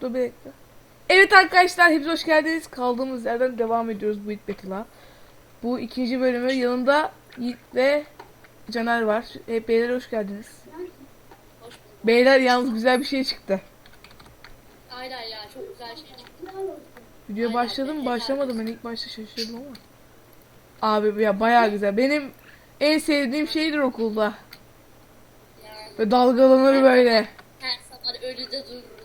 Dur bir dakika. Evet arkadaşlar hepiniz hoş geldiniz. Kaldığımız yerden devam ediyoruz bu It Battle'a. Bu ikinci bölümü yanında Yiğit ve Caner var. Hep beyler hoş geldiniz. Hoş. Beyler yalnız güzel bir şey çıktı. Aynen ya çok güzel şey çıktı. Video Aynen, başladı mı? Başlamadı ben ilk başta şaşırdım ama. Abi ya bayağı güzel. Benim en sevdiğim şeydir okulda. Yani Ve dalgalanır böyle. her zaman önünde dururuz.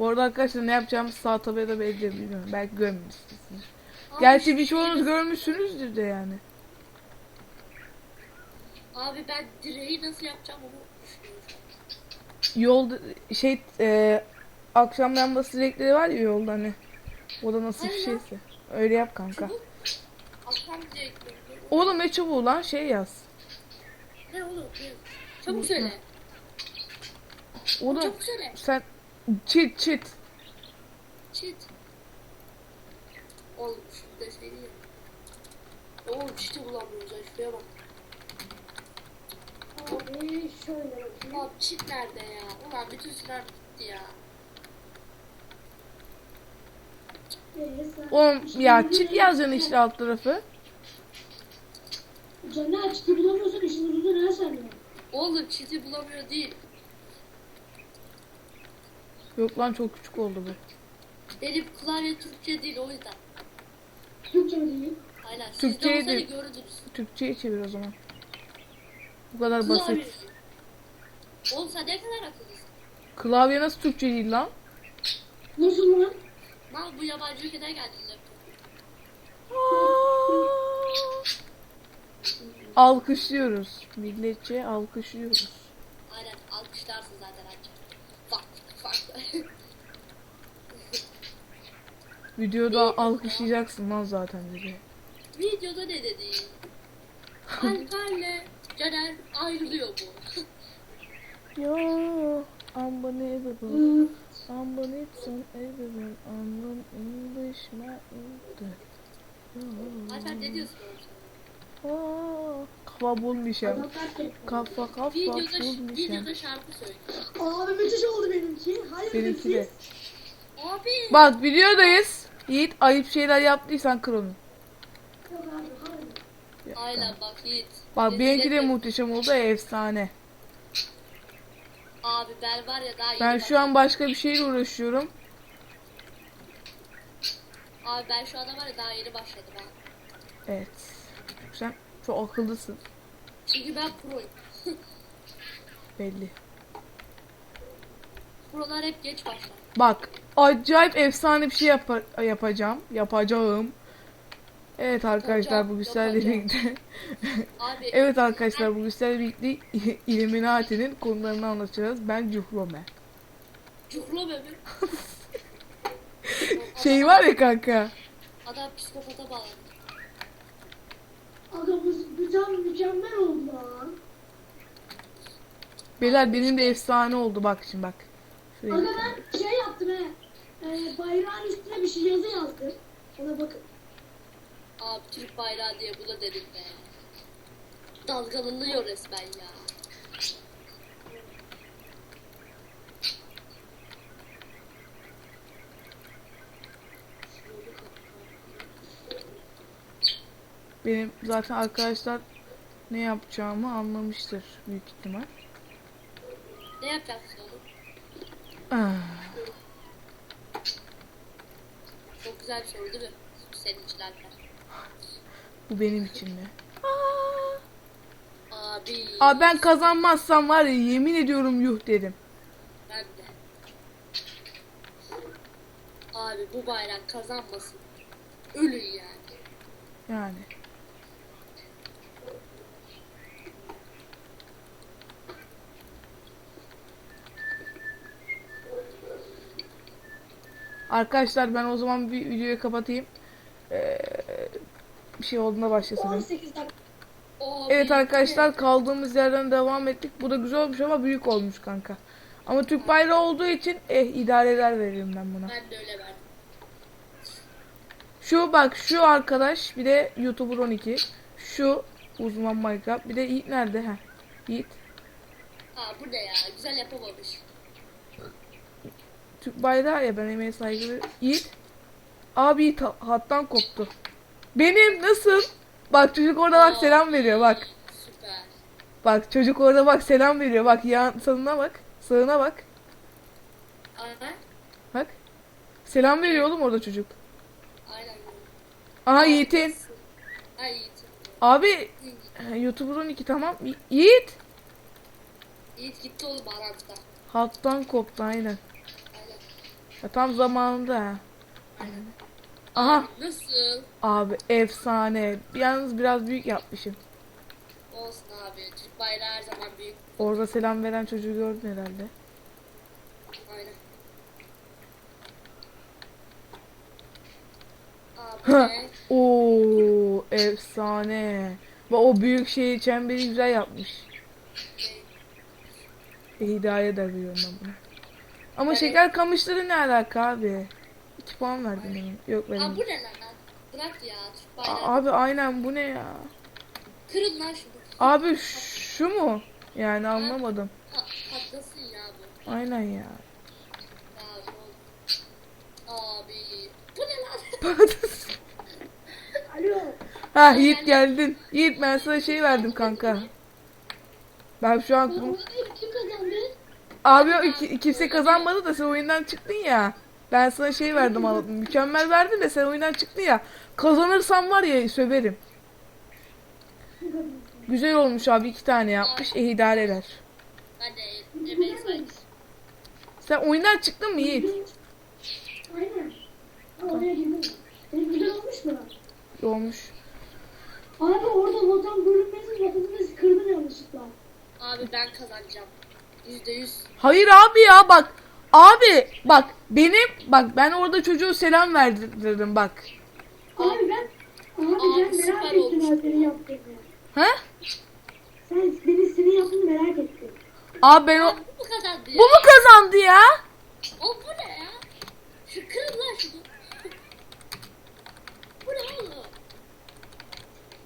Bu arada arkadaşlar ne yapacağımı sağ tabaya da belirtiyorum bilmiyorum. Belki görmemişsinizdir. Abi Gerçi birçoğunuz görmüşsünüzdür de yani. Abi ben direği nasıl yapacağım onu. Yolda şey e, akşam lambası direkleri var ya yolda hani. O da nasıl bir Aynen. şeyse. Öyle yap kanka. Çubuk. Akşam direkleri. Oğlum ne çubuğu lan şey yaz. Ne oğlum? Ne? Çabuk söyle. Oğlum Çabuk söyle. sen çit çit. Çit. Oğlum şunu deseydin ya. Oğlum çiti bulamıyoruz ya şuraya bak. Abi şöyle bakayım. Ulan çit nerede ya? Ulan bütün sınav gitti ya. Oğlum ya çit yazacaksın işte alt tarafı. Caner açtı bulamıyorsun işin ne sen ya? Oğlum çiti bulamıyor değil. Yok lan çok küçük oldu bu. Benim klavye Türkçe değil o yüzden. Türkçe mi değil? Aynen. Türkçeyi de görürdünüz. Türkçe'ye çevir o zaman. Bu kadar Klavye. basit. Oğlum sen ne kadar akıllısın. Klavye nasıl Türkçe değil lan? Nasıl lan? Mal bu yabancı ülkeden laptop. Alkışlıyoruz. Milletçe alkışlıyoruz. Aynen alkışlarsın zaten anca. Bak bak. Videoda alkışlayacaksın lan zaten dedi. Videoda ne dedi? Alper'le Caner ayrılıyor bu. Yo, unbelievable. Unbelievable, everyone, unknown English, my Alper ne diyorsun? Oh, kafa bulmuşum. Kafa kafa Videoda, bulmuşum. videoda şarkı söyle. Abi müthiş oldu benimki. Hayır Benimki de. Abi. Bak videodayız. Yiğit ayıp şeyler yaptıysan kır onu. Aynen bak Yiğit. Bak Rezil benimki de muhteşem oldu efsane. Abi ben var ya daha yeni Ben şu an başka bir şeyle uğraşıyorum. Abi ben şu anda var ya daha yeni başladım ha. Evet. Sen çok akıllısın Çünkü ben proyum. belli. Prolar hep geç başlar. Bak acayip efsane bir şey yapa- yapacağım. Yapacağım. Evet arkadaşlar bu yapacağım. birlikte. Evet arkadaşlar bu sizlerle birlikte Illuminati'nin konularını anlatacağız. Ben Cuhrome. Cuhro bebe. Şey var ya kanka. Adam psikopata bağladı. Bu güzel mükemmel oldu lan. Beyler benim de efsane oldu bak şimdi bak. Şuraya Aga ben şey yaptım he. Ee, bayrağın üstüne bir şey yazı yazdım. Ona bakın. Abi Türk bayrağı diye buna dedim be. Dalgalanıyor resmen ya. Benim zaten arkadaşlar ne yapacağımı anlamıştır büyük ihtimal. Ne yapacaksın oğlum? Ah, Çok güzel bir soru değil mi? Senin için Alper. bu benim için mi? Abi. Abi ben kazanmazsam var ya yemin ediyorum yuh dedim. Ben de. Abi bu bayrak kazanmasın. Ölün yani. Yani. Arkadaşlar ben o zaman bir videoyu kapatayım. Ee, bir şey olduğunda başlasın. 18 dakika. Evet arkadaşlar kaldığımız yerden devam ettik. Bu da güzel olmuş ama büyük olmuş kanka. Ama Türk bayrağı olduğu için eh idareler veririm ben buna. Ben de öyle verdim. Şu bak şu arkadaş bir de YouTuber 12. Şu uzman Minecraft. Bir de Yiğit nerede? Heh. Yiğit. Aa bu ne ya? Güzel yapamamış. Türk bayrağı ya ben emeğe saygılı. Yiğit. Abi hattan koptu. Benim nasıl? Bak çocuk orada bak selam veriyor bak. Süper. Bak çocuk orada bak selam veriyor. Bak yan sağına bak. Sağına bak. Aynen. Bak. Selam veriyor oğlum orada çocuk. Aynen. Aha Yiğit'in. Ay Yiğit. Abi YouTuber'ın iki tamam. Yiğit. Yiğit gitti oğlum Arap'ta. Hattan koptu. Aynen. Ya, tam zamanında ha. Aynen. Aha. Nasıl? Abi efsane. Yalnız biraz büyük yapmışım. Olsun abi. Türk bayrağı her zaman büyük. Orada selam veren çocuğu gördün herhalde. Aynen. Abi? Oo efsane. Ve o büyük şeyi çemberi güzel yapmış. E, hidayet ediyorum ben buna. Ama Evet. şeker kamışları ne alaka abi? 2 puan verdin bana. Yok Aa benim. bu ne lan? Bırak ya Türk bayrağı. A- Abi aynen bu ne ya? Kırın lan şunu. Abi şu mu? Yani anlamadım. Pa patlasın ya bu. Aynen ya. Ya? Abi. Bu ne lan? Alo. ha Yiğit geldin. Yiğit ben sana şey verdim kanka. Ben şu an kazandı? Abi o iki, kimse kazanmadı da sen oyundan çıktın ya. Ben sana şey verdim anladım. Mükemmel verdim de sen oyundan çıktın ya. Kazanırsam var ya söverim. Güzel olmuş abi iki tane yapmış. E idare eder. Hadi emeği say. Sen oyundan çıktın mı Yiğit? Aynen. Oraya girdim. Senin güzel olmuş mu? Olmuş. Abi orada vatan bölünmesi vatanını kırdın yanlışlıkla. Abi ben kazanacağım. Yüzde yüz. Hayır abi ya bak. Abi bak benim bak ben orada çocuğu selam verdirdim bak. Abi ben Abi Abi ben merak ettim yaptığını. He? Sen senin senin yaptığını merak ettim. Abi ben o... Abi bu mu kazandı Bu ya? mu kazandı ya? O bu ne ya? Şu kırın lan şunu. bu ne oğlum?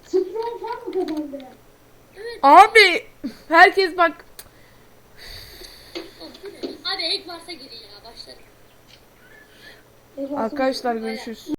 Strong falan mı kazandı? Evet. Abi herkes bak O bu ne? Abi ek varsa girin ya başlarım. Eyvah, Arkadaşlar görüşürüz.